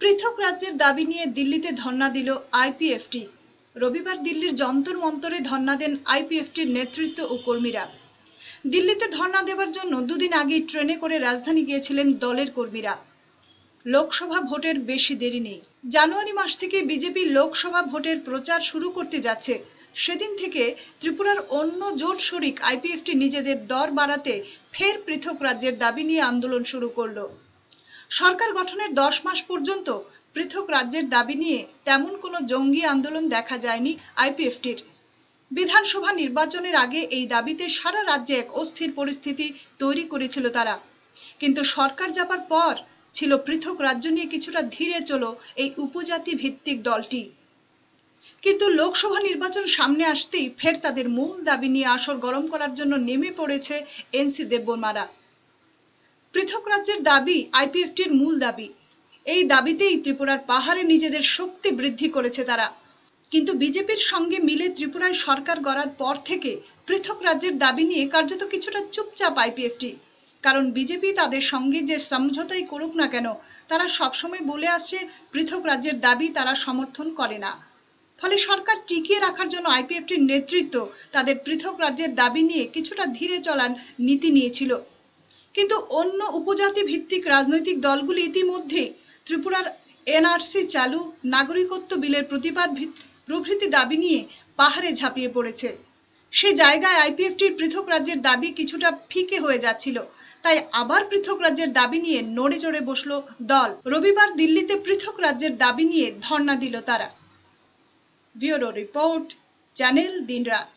পৃথক রাজ্যের দাবি নিয়ে দিল্লিতে ধর্ণা দিল আইপিএফটি। রবিবার দিল্লির যন্তর মন্তরে ধর্ণা দেন আইপিএফটির নেতৃত্ব ও কর্মীরা। দিল্লিতে ধর্ণা দেওয়ার জন্য দুদিন আগেই ট্রেনে করে রাজধানী গিয়েছিলেন দলের কর্মীরা। লোকসভা ভোটের বেশি দেরি নেই। জানুয়ারি মাস থেকে বিজেপি লোকসভা ভোটের প্রচার শুরু করতে যাচ্ছে। সেদিন থেকে ত্রিপুরার অন্য জোট শরিক আইপিএফটি নিজেদের দর বাড়াতে ফের পৃথক রাজ্যের দাবি নিয়ে আন্দোলন শুরু করল। সরকার গঠনের দশ মাস পর্যন্ত পৃথক রাজ্যের দাবি নিয়ে তেমন কোনো জঙ্গি আন্দোলন দেখা যায়নি আইপিএফটির। বিধানসভা নির্বাচনের আগে এই দাবিতে সারা রাজ্যে এক অস্থির পরিস্থিতি তৈরি করেছিল তারা। কিন্তু সরকার যাবার পর ছিল পৃথক রাজ্য নিয়ে কিছুটা ধীরে চলো এই উপজাতি ভিত্তিক দলটি। কিন্তু লোকসভা নির্বাচন সামনে আসতেই ফের তাদের মূল দাবি নিয়ে আসর গরম করার জন্য নেমে পড়েছে এনসি দেববর্মারা। পৃথক রাজ্যের দাবি আইপিএফটির মূল দাবি। এই দাবিতেই ত্রিপুরার পাহাড়ে নিজেদের শক্তি বৃদ্ধি করেছে তারা। কিন্তু বিজেপির সঙ্গে মিলে ত্রিপুরায় সরকার গড়ার পর থেকে পৃথক রাজ্যের দাবি নিয়ে কার্যত কিছুটা চুপচাপ আইপিএফটি। কারণ বিজেপি তাদের সঙ্গে যে সমঝোতাই করুক না কেন, তারা সবসময় বলে আসছে পৃথক রাজ্যের দাবি তারা সমর্থন করে না। ফলে সরকার টিকিয়ে রাখার জন্য আইপিএফটির নেতৃত্ব তাদের পৃথক রাজ্যের দাবি নিয়ে কিছুটা ধীরে চলার নীতি নিয়েছিল। কিন্তু অন্য উপজাতি ভিত্তিক রাজনৈতিক দলগুলি ইতিমধ্যে ত্রিপুরার এনআরসি চালু নাগরিকত্ব বিলের প্রতিবাদ প্রভৃতি দাবি নিয়ে পাহাড়ে ঝাঁপিয়ে পড়েছে। সে জায়গায় আইপিএফটির পৃথক রাজ্যের দাবি কিছুটা ফিকে হয়ে যাচ্ছিল। তাই আবার পৃথক রাজ্যের দাবি নিয়ে নড়ে চড়ে বসল দল। রবিবার দিল্লিতে পৃথক রাজ্যের দাবি নিয়ে ধর্ণা দিল তারা। ব্যুরো রিপোর্ট, চ্যানেল দিনরাত।